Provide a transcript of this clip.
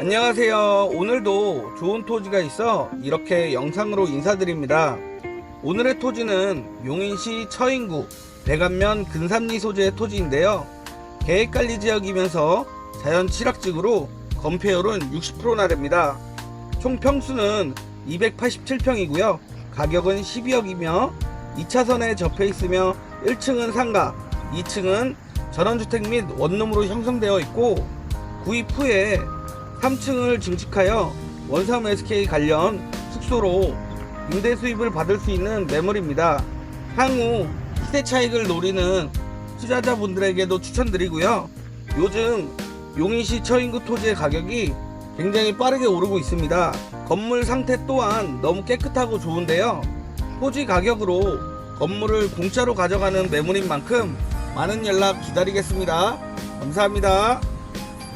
안녕하세요. 오늘도 좋은 토지가 있어 이렇게 영상으로 인사드립니다. 오늘의 토지는 용인시 처인구 대간면 근삼리 소재의 토지인데요. 계획관리 지역이면서 자연 취락지구로 건폐율은 60%나 됩니다. 총 평수는 287평이고요. 가격은 12억이며 2차선에 접해 있으며 1층은 상가, 2층은 전원주택 및 원룸으로 형성되어 있고 구입 후에 3층을 증축하여 원삼 SK 관련 숙소로 임대 수입을 받을 수 있는 매물입니다. 향후 시대 차익을 노리는 투자자분들에게도 추천드리고요. 요즘 용인시 처인구 토지의 가격이 굉장히 빠르게 오르고 있습니다. 건물 상태 또한 너무 깨끗하고 좋은데요. 토지 가격으로 건물을 공짜로 가져가는 매물인 만큼 많은 연락 기다리겠습니다. 감사합니다.